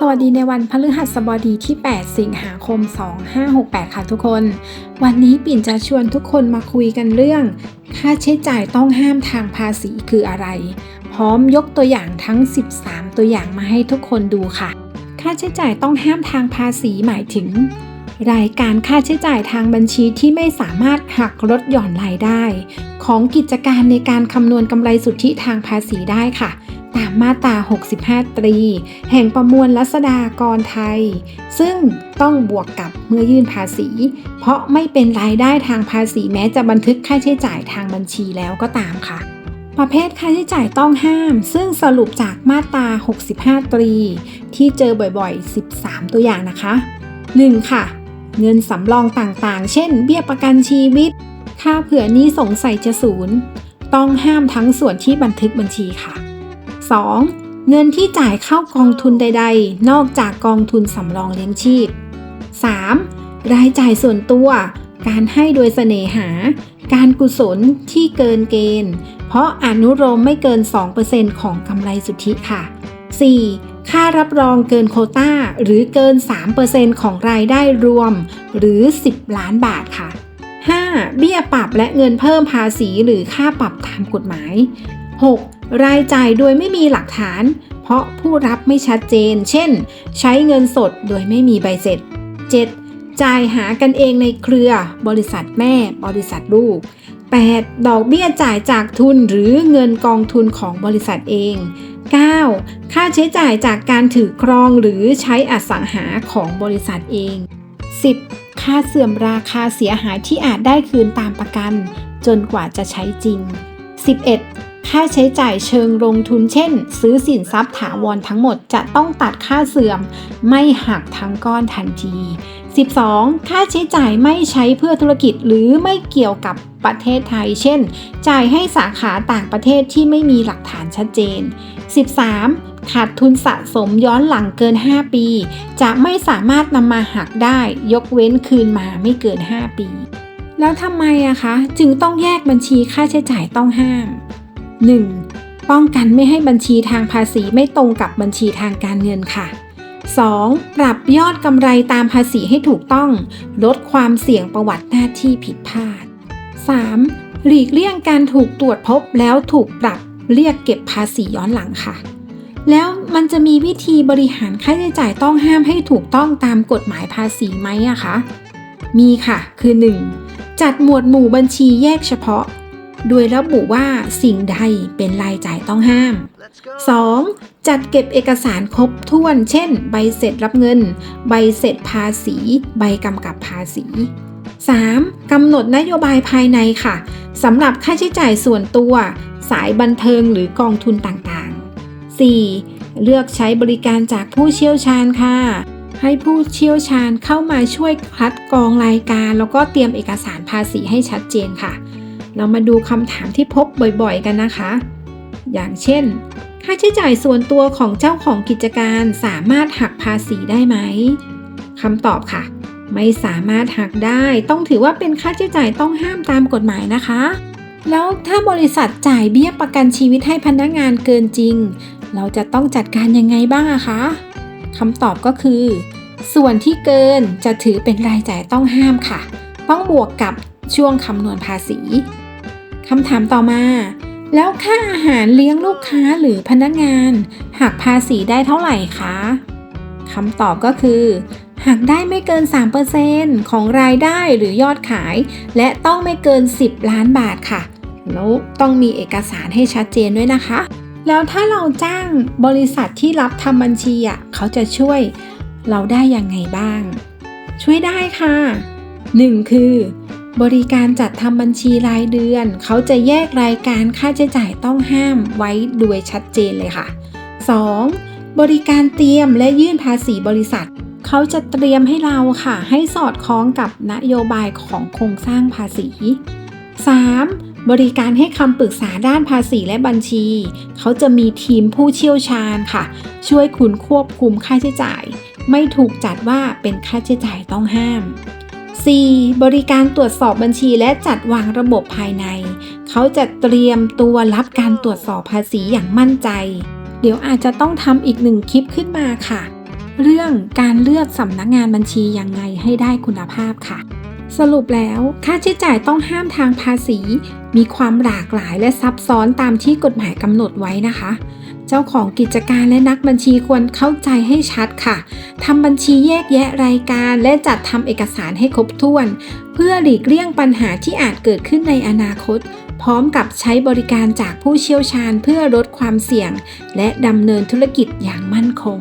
สวัสดีในวันพฤหัสบดีที่ 8 สิงหาคม 2568 ค่ะทุกคน วันนี้ปิ่นจะชวนทุกคนมาคุยกันเรื่อง ค่าใช้จ่ายต้องห้ามทางภาษีคืออะไร พร้อมยกตัวอย่างทั้ง 13 ตัวอย่างมาให้ทุกคนดูค่ะ ค่าใช้จ่ายต้องห้ามทางภาษีหมายถึง รายการค่าใช้จ่ายทางบัญชีที่ไม่สามารถหักลดหย่อนรายได้ ของกิจการในการคำนวณกำไรสุทธิทางภาษีได้ค่ะ ตามมาตรา 65 ตรี แห่งประมวลรัษฎากรไทย ซึ่งต้องบวกกับเมื่อยื่นภาษี เพราะไม่เป็นรายได้ทางภาษีแม้จะบันทึกค่าใช้จ่ายทางบัญชีแล้วก็ตามค่ะ ประเภทค่าใช้จ่ายต้องห้าม ซึ่งสรุปจากมาตรา 65 ตรี ที่เจอบ่อยๆ 13 ตัวอย่างนะคะ 1. ค่ะ เงินสำรองต่างๆ เช่น เบี้ยประกันชีวิต ค่าเผื่อนี้สงสัยจะศูนย์ต้องห้ามทั้งส่วนที่บันทึกบัญชีค่ะ 2. เงินที่จ่ายเข้ากองทุนใด ๆ นอกจากกองทุนสำรองเลี้ยงชีพ 3. รายจ่ายส่วนตัว การให้โดยเสน่หา การกุศลที่เกินเกณฑ์ เพราะอนุโลมไม่เกิน 2%ของกำไรสุทธิค่ะ 4. ค่ารับรองเกินโคต้า หรือเกิน 3%ของรายได้รวม หรือ 10 ล้านบาทค่ะ 5. เบี้ยปรับและเงินเพิ่มภาษีหรือค่าปรับตามกฎหมาย 6. รายจ่ายโดยไม่มีหลักฐาน เพราะผู้รับไม่ชัดเจน เช่น ใช้เงินสดโดยไม่มีใบเสร็จ 7. จ่ายหากันเองในเครือ บริษัทแม่ บริษัทลูก 8. ดอกเบี้ยจ่ายจากทุนหรือเงินกองทุนของบริษัทเอง 9. ค่าใช้จ่ายจากการถือครองหรือใช้อสังหาของบริษัทเอง 10. ค่าเสื่อมราคาเสียหายที่อาจได้คืนตามประกัน จนกว่าจะใช้จริง 11. ค่าใช้จ่ายเชิงลงทุนเช่น ซื้อสินทรัพย์ถาวรทั้งหมดจะต้องตัดค่าเสื่อม ไม่หักทั้งก้อนทันที 12. ค่าใช้จ่ายไม่ใช้เพื่อธุรกิจหรือไม่เกี่ยวกับประเทศไทย เช่น จ่ายให้สาขาต่างประเทศที่ไม่มีหลักฐานชัดเจน 13. ขาดทุนสะสมย้อนหลังเกิน 5 ปี จะไม่สามารถนำมาหักได้ ยกเว้นคืนมาไม่เกิน 5 ปี แล้วทำไมอะคะ จึงต้องแยกบัญชีค่าใช้จ่ายต้องห้าม 1. ป้องกันไม่ให้บัญชีทางภาษีไม่ตรงกับบัญชีทางการเงินค่ะ 2. ปรับยอดกำไรตามภาษีให้ถูกต้อง ลดความเสี่ยงประวัติหน้าที่ผิดพลาด 3. หลีกเลี่ยงการถูกตรวจพบแล้วถูกปรับเรียกเก็บภาษีย้อนหลังค่ะ แล้วมันจะมีวิธีบริหารค่าใช้จ่ายต้องห้ามให้ถูกต้องตามกฎหมายภาษีไหมอะคะ มีค่ะ คือ 1. จัดหมวดหมู่บัญชีแยกเฉพาะ โดยระบุว่าสิ่งใดเป็นรายจ่ายต้องห้าม 2. จัดเก็บเอกสารครบถ้วน เช่น ใบเสร็จรับเงิน ใบเสร็จภาษี ใบกำกับภาษี 3. กำหนดนโยบายภายในค่ะสำหรับค่าใช้จ่ายส่วนตัว สายบันเทิงหรือกองทุนต่างๆ 4. เลือกใช้บริการจากผู้เชี่ยวชาญค่ะ ให้ผู้เชี่ยวชาญเข้ามาช่วยคัดกรองรายการ แล้วก็เตรียมเอกสารภาษีให้ชัดเจนค่ะ เรามาดูคำถามที่พบบ่อยๆ กันนะคะ อย่างเช่น ค่าใช้จ่ายส่วนตัวของเจ้าของกิจการสามารถหักภาษีได้ไหมคำตอบค่ะ ไม่สามารถหักได้ ต้องถือว่าเป็นค่าใช้จ่ายต้องห้ามตามกฎหมายนะคะ แล้วถ้าบริษัทจ่ายเบี้ยประกันชีวิตให้พนักงานเกินจริง เราจะต้องจัดการยังไงบ้างอะคะคำตอบก็คือ ส่วนที่เกินจะถือเป็นรายจ่ายต้องห้ามค่ะ ต้องบวกกับช่วงคำนวณภาษี คำถามต่อมา แล้วค่าอาหารเลี้ยงลูกค้าหรือพนักงานหักภาษีได้เท่าไหร่คะคำตอบก็คือหักได้ไม่เกิน 3%ของรายได้หรือยอดขาย และต้องไม่เกิน 10 ล้านบาทค่ะแล้วต้องมีเอกสารให้ชัดเจนด้วยนะคะ แล้วถ้าเราจ้างบริษัทที่รับทำบัญชีอะเขาจะช่วยเราได้ยังไงบ้าง ช่วยได้ค่ะ 1. คือ บริการจัดทำบัญชีรายเดือน เขาจะแยกรายการค่าใช้จ่ายต้องห้ามไว้โดยชัดเจนเลยค่ะ 2. บริการเตรียมและยื่นภาษีบริษัท เขาจะเตรียมให้เราค่ะ ให้สอดคล้องกับนโยบายของโครงสร้างภาษี 3. บริการให้คำปรึกษาด้านภาษีและบัญชี เขาจะมีทีมผู้เชี่ยวชาญค่ะ ช่วยคุณควบคุมค่าใช้จ่าย ไม่ถูกจัดว่าเป็นค่าใช้จ่ายต้องห้าม 4. บริการตรวจสอบบัญชีและจัดวางระบบภายใน เขาจะเตรียมตัวรับการตรวจสอบภาษีอย่างมั่นใจ เดี๋ยวอาจจะต้องทำอีกหนึ่งคลิปขึ้นมาค่ะ เรื่องการเลือกสำนักงานบัญชียังไงให้ได้คุณภาพค่ะ สรุปแล้วค่าใช้จ่ายต้องห้ามทางภาษี มีความหลากหลายและซับซ้อนตามที่กฎหมายกำหนดไว้นะคะ เจ้าของกิจการและนักบัญชีควรเข้าใจให้ชัดค่ะทำบัญชีแยกแยะรายการ และจัดทำเอกสารให้ครบถ้วน เพื่อหลีกเลี่ยงปัญหาที่อาจเกิดขึ้นในอนาคต พร้อมกับใช้บริการจากผู้เชี่ยวชาญเพื่อลดความเสี่ยง และดำเนินธุรกิจอย่างมั่นคง